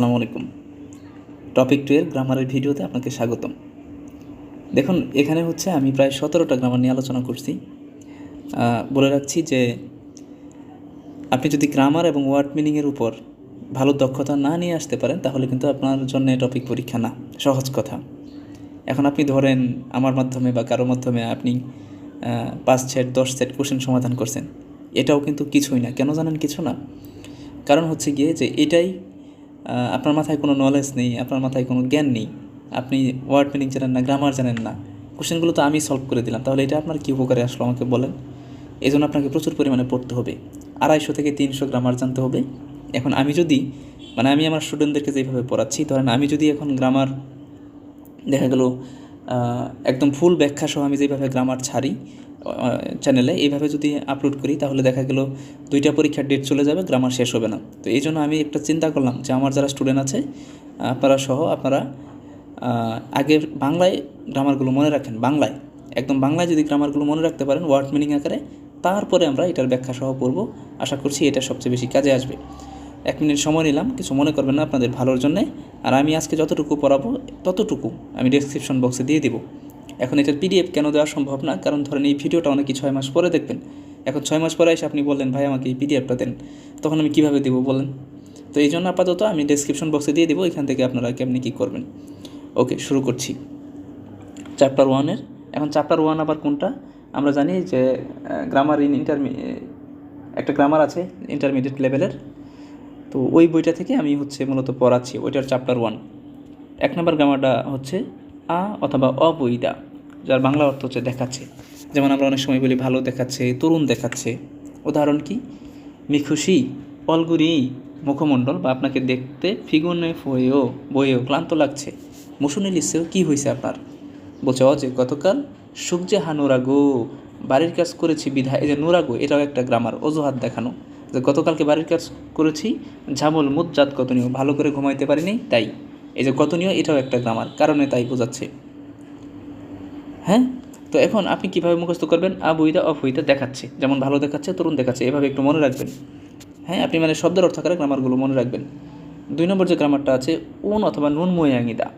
আসসালামু আলাইকুম। Topic two এর গ্রামারের ভিডিওতে আপনাকে স্বাগতম। দেখুন, এখানে হচ্ছে আমি প্রায় সতেরোটা গ্রামার নিয়ে আলোচনা করছি। বলে রাখছি যে আপনি যদি গ্রামার এবং ওয়ার্ড মিনিংয়ের উপর ভালো দক্ষতা না নিয়ে আসতে পারেন, তাহলে কিন্তু আপনার জন্য টপিক পরীক্ষা না, সহজ কথা। এখন আপনি ধরেন আমার মাধ্যমে বা কারও মাধ্যমে আপনি পাঁচ সেট দশ সেট কোশ্চেন সমাধান করছেন। এটাও কিন্তু কিছুই না। কেন জানেন কিছু না? কারণ হচ্ছে গিয়ে যে এটাই আপনার মাথায় কোনো নলেজ নেই, আপনার মাথায় কোনো জ্ঞান নেই, আপনি ওয়ার্ড মিনিং জানেন না গ্রামার জানেন না কোশ্চেনগুলো তো আমি সলভ করে দিলাম, তাহলে এটা আপনার কী উপকারে আসলো আমাকে বলেন? এই জন্য আপনাকে প্রচুর পরিমাণে পড়তে হবে, আড়াইশো থেকে তিনশো গ্রামার জানতে হবে, এখন আমি যদি মানে আমি আমার স্টুডেন্টদেরকে যেভাবে পড়াচ্ছি, ধরেন আমি যদি এখন গ্রামার দেখা গেল একদম ফুল ব্যাখ্যা সহ আমি যেভাবে গ্রামার ছাড়ি চ্যানেলে এইভাবে যদি আপলোড করি, তাহলে দেখা গেল দুইটা পরীক্ষার ডেট চলে যাবে গ্রামার শেষ হবে না। তো এই জন্য আমি একটা চিন্তা করলাম যে আমার যারা স্টুডেন্ট আছে, আপনারা সহ আপনারা আগে বাংলায় গ্রামারগুলো মনে রাখেন, বাংলায়। একদম বাংলায় যদি গ্রামারগুলো মনে রাখতে পারেন ওয়ার্ড মিনিং আকারে, তারপরে আমরা এটার ব্যাখ্যা সহ পড়ব। আশা করছি এটা সবচেয়ে বেশি কাজে আসবে। এক মিনিট সময় নিলাম, কিছু মনে করবেন না আপনাদের ভালোর জন্যে। আর আমি আজকে যতটুকু পড়াবো, ততটুকু আমি ডেসক্রিপশন বক্সে দিয়ে দিব। এখন এটার পিডিএফ কেন দেওয়া সম্ভব না? কারণ ধরেন এই ভিডিওটা অনেকে ছয় মাস পরে দেখবেন। এখন ছয় মাস পরে এসে আপনি বললেন, ভাই, আমাকে এই পিডিএফটা দেন। তখন আমি কীভাবে দেবো বলেন? তো এই জন্য আপাতত আমি ডেসক্রিপশন বক্সে দিয়ে দেবো, এখান থেকে আপনারা কেমনি কী করবেন। ওকে, শুরু করছি। চ্যাপ্টার ওয়ানের এখন চ্যাপ্টার ওয়ান আবার কোনটা? আমরা জানি যে গ্রামার ইন ইন্টারমি একটা গ্রামার আছে ইন্টারমিডিয়েট লেভেলের তো ওই বইটা থেকে আমি হচ্ছে মূলত পড়াচ্ছি, ওইটার চ্যাপ্টার ওয়ান এক নম্বর গ্রামারটা হচ্ছে আ অথবা অবৈদা যার বাংলা অর্থ হচ্ছে দেখাচ্ছে। যেমন আমরা অনেক সময় বলি ভালো দেখাচ্ছে, তরুণ দেখাচ্ছে। উদাহরণ কি? মিখুশি, অলগুরি, মুখমণ্ডল বা আপনাকে দেখতে ফিগুনে ফয়েও বইয়েও ক্লান্ত লাগছে। মুসুনি লিসেও কী হয়েছে আপনার? বলছে অ যে গতকাল সূর্যে হা নোরাগো, বাড়ির কাজ করেছি বিধায় এই যে নোরাগো, এটাও একটা গ্রামার, অজুহাত দেখানো। যে গতকালকে বাড়ির কাজ করেছি, ঝামল মুজ্জাত কতনীয় ভালো করে ঘুমাইতে পারিনি, তাই। এই যে কতনীয় এটাও একটা গ্রামার কারণে তাই বোঝাচ্ছে। হ্যাঁ? তো এখন আপনি কীভাবে মুখস্থ করবেন? আবুইদা, অফুইদা দেখাচ্ছে। যেমন ভালো দেখাচ্ছে, তরুণ দেখাচ্ছে, এভাবে একটু মনে রাখবেন। হ্যাঁ আপনি মানে শব্দের অর্থকারে গ্রামারগুলো মনে রাখবেন। দুই নম্বর যে গ্রামারটা আছে, উন অথবা নুন ময়াঙ্গিদা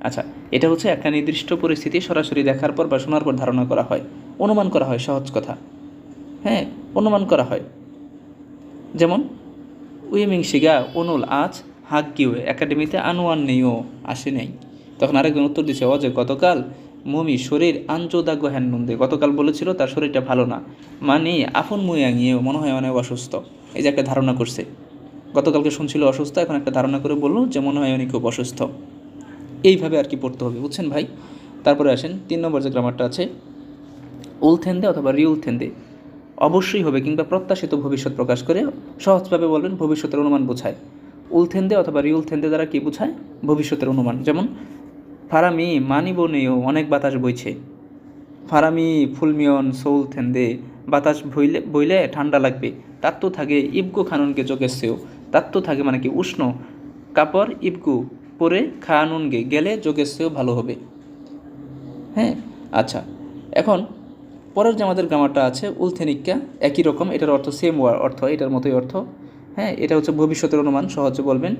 আচ্ছা এটা হচ্ছে একটা নির্দিষ্ট পরিস্থিতি সরাসরি দেখার পর বা শোনার পর ধারণা করা হয়। অনুমান করা হয়, সহজ কথা। হ্যাঁ অনুমান করা হয়। যেমন, উইমিং শিগা অনুল আজ হাক কিউ একাডেমিতে আনোয়ান নেইও আসে নাই। তখন আরেকজন উত্তর দিচ্ছে অজে গতকাল মমি শরীর আঞ্চোদাগ্য হ্যান্নন্দে গতকাল বলেছিল তার শরীরটা ভালো না। মানে আফন মুয়াঙিয়েও মনে হয় অনেক অসুস্থ। এই যে একটা ধারণা করছে। গতকালকে শুনছিল অসুস্থ, এখন একটা ধারণা করে বলল যে মনে হয় উনি খুব অসুস্থ। এইভাবে আর কি পড়তে হবে, বুঝছেন ভাই? তারপরে আসেন, তিন নম্বর যে গ্রামারটা আছে, উলথেন্দে অথবা রিউলথেন্দে, অবশ্যই হবে কিংবা প্রত্যাশিত ভবিষ্যৎ প্রকাশ করে সহজভাবে বলবেন ভবিষ্যতের অনুমান বোঝায়। উলথেন্দে অথবা রিউলথেন্দে দ্বারা কী বোঝায়? ভবিষ্যতের অনুমান। যেমন, ফারামি মানি বনেও অনেক বাতাস বইছে। ফারামি, ফুলমিয়ন সৌল থেন্দে বাতাস বইলে বইলে ঠান্ডা লাগবে। তার তো থাকে ইবগু খানুনকে যোগেছেও তার তো থাকে মানে কি উষ্ণ। কাপড় ইবগু পরে খানুনগে গেলে যোগেছেও ভালো হবে। হ্যাঁ আচ্ছা। এখন, পরের যে আমাদের গ্রামারটা আছে, উলথেনিক্কা, একই রকম। এটার অর্থ সেম অর্থ, এটার মতোই অর্থ। হ্যাঁ এটা হচ্ছে ভবিষ্যতের অনুমান, সহজে বলবেন।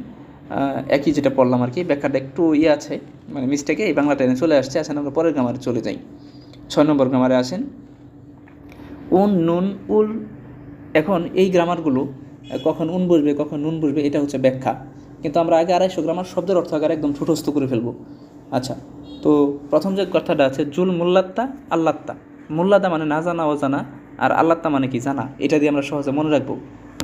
একই যেটা পড়লাম আর কি, ব্যাখ্যাটা একটু ইয়ে আছে মানে মিস্টেকে এই বাংলা টেনে চলে আসছে আসেন আমরা পরের গ্রামারে চলে যাই। ছয় নম্বর গ্রামারে আসেন। উন, নুন, উল, এখন এই গ্রামারগুলো কখন উন বসবে কখন নুন বসবে এটা হচ্ছে ব্যাখ্যা। কিন্তু আমরা আগে আড়াইশো গ্রামার শব্দের অর্থ আকারে একদম ঠুটস্থ করে ফেলব। আচ্ছা তো প্রথম যে কথাটা আছে, জুল মুল্লাত্তা, আল্লাত্তা। মুল্লাদা মানে না জানা, অজানা, আর আল্লাত্তা মানে কি জানা, এটা দিয়ে আমরা সহজে মনে রাখব।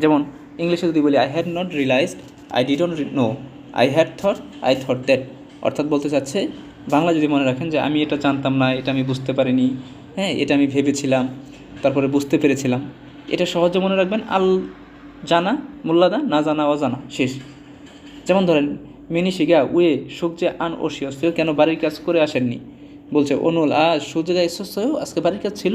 যেমন ইংলিশে যদি বলি I had not realised I did didn't know I had thought I thought that অর্থাৎ বলতে চাচ্ছে, বাংলা যদি মনে রাখেন যে, আমি এটা জানতাম না, এটা আমি বুঝতে পারিনি হ্যাঁ এটা আমি ভেবেছিলাম, তারপরে বুঝতে পেরেছিলাম। এটা সহজে মনে রাখবেন, আল জানা, মোল্লাদা, না জানা, অজানা, শেষ। যেমন ধরেন, মিনি শিগা, উয়ে সূর্যে আন ওসিয়সেও কেন বাড়ির কাজ করে আসেননি? বলছে, অনুল, আজ সূর্য গায়ে আজকে বাড়ির কাজ ছিল?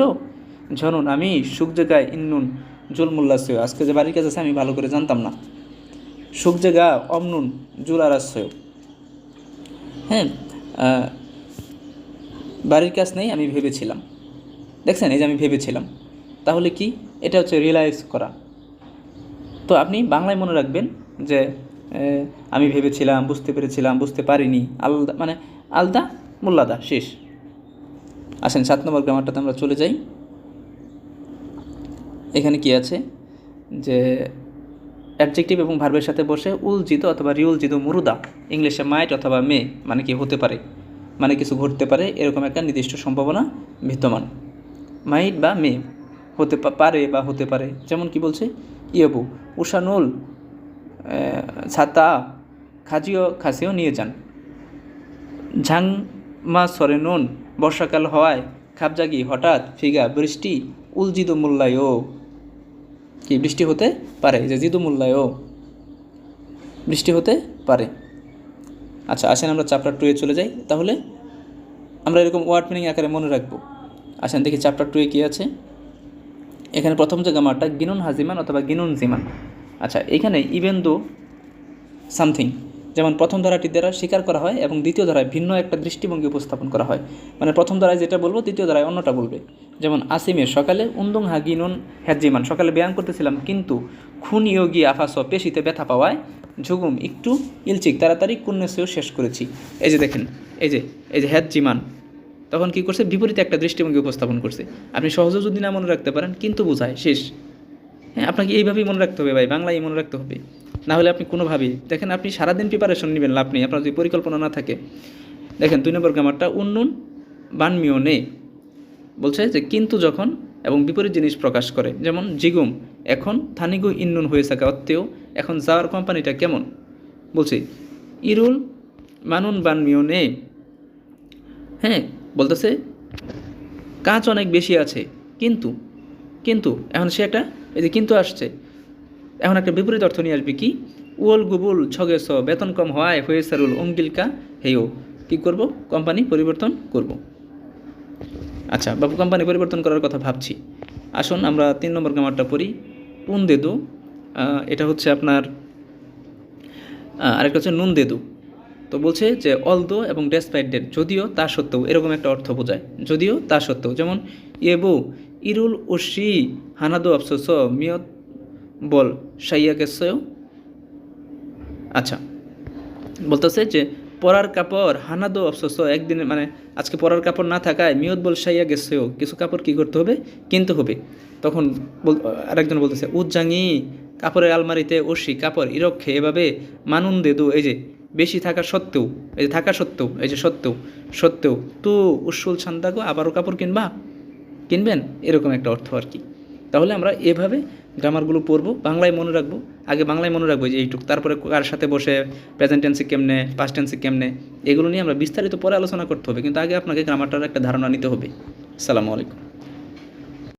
ঝনুন, আমি সূর্য গায়ে, ইন্নুন জুল মুল্লাসেও আজকে যে বাড়ির কাজ আছে, আমি ভালো করে জানতাম না। সূর্য গা, অমনুন জুল আরাসেও হ্যাঁ বাড়ির কাজ নেই, আমি ভেবেছিলাম। দেখছেন, এই যে আমি ভেবেছিলাম। তাহলে কি? এটা হচ্ছে রিয়েলাইজ করা। তো আপনি বাংলায় মনে রাখবেন যে আমি ভেবেছিলাম, বুঝতে পেরেছিলাম, বুঝতে পারিনি। আলদা মানে আলদা, মোল্লাদা, শেষ। আসেন, সাত নম্বর গ্রামারটাতে আমরা চলে যাই। এখানে কি আছে? যে অ্যাডজেক্টিভ এবং ভার্বের সাথে বসে উলজিত অথবা রিউলজিত মুরুদা, ইংলিশে মাইট অথবা মে মানে কি হতে পারে মানে কিছু ঘটতে পারে, এরকম একটা নির্দিষ্ট সম্ভাবনা বিদ্যমান। মাইট বা মে হতে পারে বা হতে পারে, যেমন কি বলছে? ইয়েবু উষানুল ছাতা, খাজিও, খাসিও নিয়ে যান। ঝাং মা সরে নুন, বর্ষাকাল হওয়ায় খাপজাগি, হঠাৎ ফিগা, বৃষ্টি উলজিদ মোল্লায়ও কি, বৃষ্টি হতে পারে? যে জিদু মোল্লায়ও বৃষ্টি হতে পারে। আচ্ছা আসেন আমরা চ্যাপ্টার টুয়ে চলে যাই। তাহলে আমরা এরকম ওয়ার্ড মিনিং আকারে মনে রাখব। আসেন দেখি চ্যাপ্টার টুয়ে কী আছে। এখানে প্রথম যে গামারটা, গিনুন হাজিমান অথবা গিনুন জিমান। আচ্ছা এখানে ইভেন দো সামথিং যেমন প্রথম ধারাটি দ্বারা স্বীকার করা হয় এবং দ্বিতীয় ধারায় ভিন্ন একটা দৃষ্টিভঙ্গি উপস্থাপন করা হয়। মানে প্রথম ধারায় যেটা বলব, দ্বিতীয় ধারায় অন্যটা বলবে। যেমন, আসিমের সকালে উন্দুং হাগিনুন হ্যাজিমান সকালে ব্যায়াম করতেছিলাম, কিন্তু খুন ইয়োগি আফাস পেশিতে ব্যথা পাওয়ায় ঝুগুম একটু ইলচিক, তাড়াতাড়ি কুন্নেসেও শেষ করেছি। এই যে দেখেন, এই যে এই যে হ্যাজিমান তখন কি করছে? বিপরীতে একটা দৃষ্টিভঙ্গি উপস্থাপন করছে। আপনি সহজে যদি না মনে রাখতে পারেন, কিন্তু বোঝায়, শেষ। হ্যাঁ আপনাকে এইভাবেই মনে রাখতে হবে ভাই, বাংলায় মনে রাখতে হবে। না হলে আপনি কোনোভাবেই, দেখেন আপনি সারাদিন প্রিপারেশন নেবেন, লাভ নেই, আপনার যদি পরিকল্পনা না থাকে। দেখেন, দুই নম্বর গ্রামারটা উন্নুন বানমিও নেই বলছে যে, কিন্তু যখন এবং বিপরীত জিনিস প্রকাশ করে, যেমন জিগুম, এখন থানিগু ইন্নুন হয়ে থাকা অত্তেও এখন যাওয়ার কোম্পানিটা কেমন? বলছি, ইরুল মানুন বানমিও নেই হ্যাঁ বলতেছে, কাজ অনেক বেশি আছে, কিন্তু কিন্তু, এখন সে একটা, এই যে কিন্তু আসছে। এখন একটা বিপরীত অর্থ নিয়ে আসবে কি? উল গুবুল ছগেছ বেতন কম হওয়ায় হয়ে হয়েসারুল অঙ্গিলকা হেও কি করব? কোম্পানি পরিবর্তন করব। আচ্ছা বাবু, কোম্পানি পরিবর্তন করার কথা ভাবছি। আসুন, আমরা তিন নম্বর গ্রামারটা পড়ি। পুন দেদু এটা হচ্ছে আপনার আরেকটা হচ্ছে নুন দেদু তো বলছে যে অল দো এবং ডেসপাইট ডেট যদিও তা সত্ত্বেও, এরকম একটা অর্থ বোঝায়। যদিও তা সত্ত্বেও, যেমন ইয়েবু ইরুল উশি হানাদো আফসোস মিয়ত বল, সাইয়া কেসেও আচ্ছা। বলতেছে যে, পরার কাপড় হানাদো আফসোস একদিনে মানে আজকে পরার কাপড় না থাকায় মিয়ত বল, সাইয়া গেছেও কিছু কাপড় কী করতে হবে? কিনতে হবে। তখন আরেকজন বলতেছে, উজ্জাঙ্গি, কাপড়ের আলমারিতে ওসি কাপড় ইরক্ষে, এভাবে মানুন দেদু এই যে, বেশি থাকা সত্ত্বেও, এই যে, থাকা সত্ত্বেও, এই যে, সত্ত্বেও সত্ত্বেও, তো উসুল ছান্দাগো আবারও কাপড় কিনবা? কিনবেন? এরকম একটা অর্থ আর কি। তাহলে আমরা এভাবে গ্রামারগুলো পড়ব, বাংলায় মনে রাখব, আগে বাংলায় মনে রাখব যে এইটুক, তারপরে কার সাথে বসে প্রেজেন্ট টেন্সে কেমনে পাস্ট টেন্সে কেমনে, এগুলো নিয়ে আমরা বিস্তারিত পরে আলোচনা করতে হবে, কিন্তু আগে আপনাকে গ্রামারটার একটা ধারণা নিতে হবে। সালামু আলাইকুম।